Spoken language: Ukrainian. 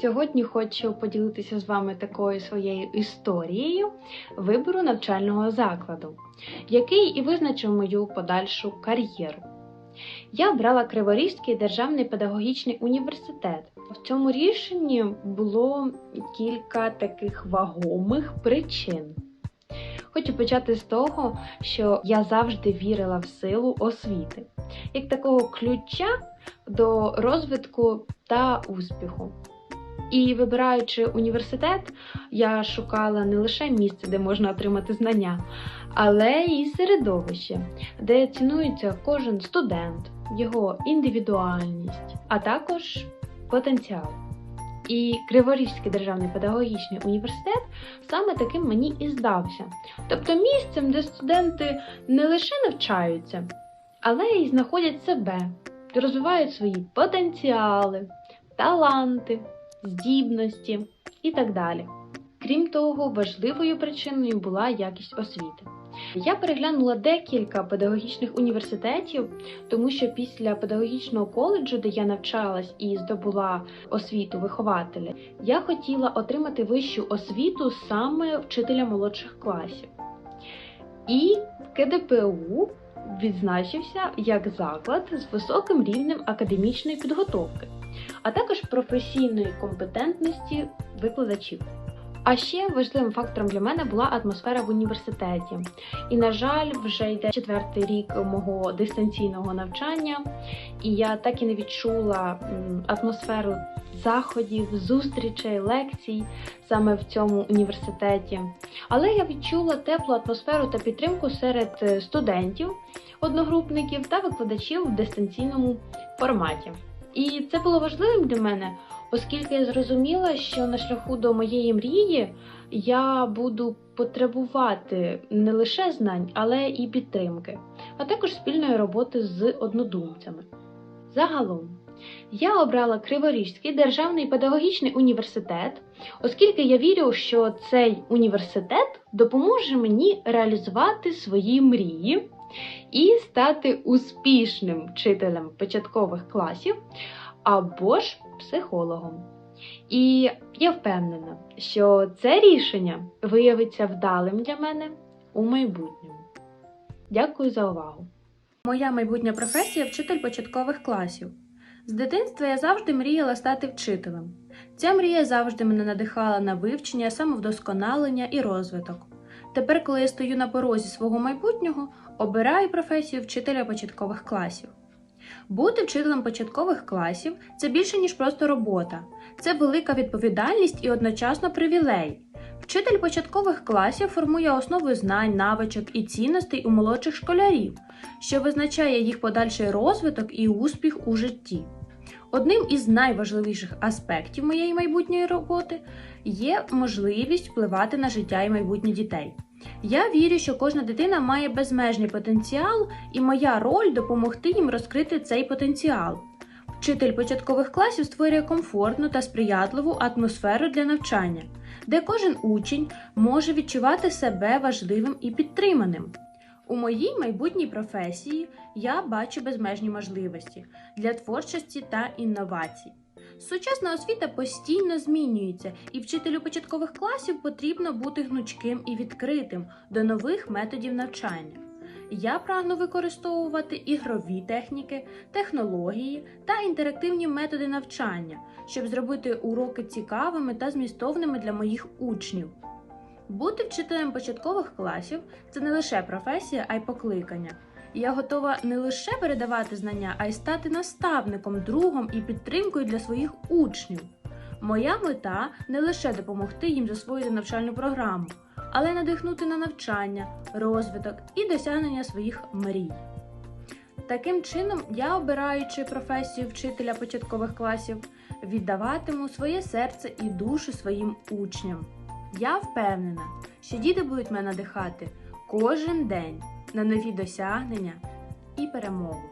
Сьогодні хочу поділитися з вами такою своєю історією вибору навчального закладу, який і визначив мою подальшу кар'єру. Я обрала Криворізький державний педагогічний університет. В цьому рішенні було кілька таких вагомих причин. Хочу почати з того, що я завжди вірила в силу освіти, як такого ключа до розвитку та успіху. І вибираючи університет, я шукала не лише місце, де можна отримати знання, але і середовище, де цінується кожен студент, його індивідуальність, а також потенціал. І Криворізький державний педагогічний університет саме таким мені і здався. Тобто місцем, де студенти не лише навчаються, але й знаходять себе, розвивають свої потенціали, таланти, здібності і так далі. Крім того, важливою причиною була якість освіти. Я переглянула декілька педагогічних університетів, тому що після педагогічного коледжу, де я навчалась і здобула освіту вихователя, я хотіла отримати вищу освіту саме вчителя молодших класів. І КДПУ відзначився як заклад з високим рівнем академічної підготовки, а також професійної компетентності викладачів. А ще важливим фактором для мене була атмосфера в університеті. І, на жаль, вже йде четвертий рік мого дистанційного навчання, і я так і не відчула атмосферу заходів, зустрічей, лекцій саме в цьому університеті. Але я відчула теплу атмосферу та підтримку серед е, студентів, одногрупників та викладачів в дистанційному форматі. І це було важливим для мене, оскільки я зрозуміла, що на шляху до моєї мрії я буду потребувати не лише знань, але і підтримки, а також спільної роботи з однодумцями. Загалом, я обрала Криворізький державний педагогічний університет, оскільки я вірю, що цей університет допоможе мені реалізувати свої мрії і стати успішним вчителем початкових класів або ж психологом. І я впевнена, що це рішення виявиться вдалим для мене у майбутньому. Дякую за увагу! Моя майбутня професія вчитель початкових класів. З дитинства я завжди мріяла стати вчителем. Ця мрія завжди мене надихала на вивчення, самовдосконалення і розвиток. Тепер, коли я стою на порозі свого майбутнього, обираю професію вчителя початкових класів. Бути вчителем початкових класів це більше, ніж просто робота. Це велика відповідальність і одночасно привілей. Вчитель початкових класів формує основи знань, навичок і цінностей у молодших школярів, що визначає їх подальший розвиток і успіх у житті. Одним із найважливіших аспектів моєї майбутньої роботи є можливість впливати на життя і майбутнє дітей. Я вірю, що кожна дитина має безмежний потенціал, і моя роль допомогти їм розкрити цей потенціал. Вчитель початкових класів створює комфортну та сприятливу атмосферу для навчання, де кожен учень може відчувати себе важливим і підтриманим. У моїй майбутній професії я бачу безмежні можливості для творчості та інновацій. Сучасна освіта постійно змінюється, і вчителю початкових класів потрібно бути гнучким і відкритим до нових методів навчання. Я прагну використовувати ігрові техніки, технології та інтерактивні методи навчання, щоб зробити уроки цікавими та змістовними для моїх учнів. Бути вчителем початкових класів це не лише професія, а й покликання. Я готова не лише передавати знання, а й стати наставником, другом і підтримкою для своїх учнів. Моя мета не лише допомогти їм засвоїти навчальну програму, але й надихнути на навчання, розвиток і досягнення своїх мрій. Таким чином, я, обираючи професію вчителя початкових класів, віддаватиму своє серце і душу своїм учням. Я впевнена, що діти будуть мене надихати кожен день на нові досягнення і перемогу.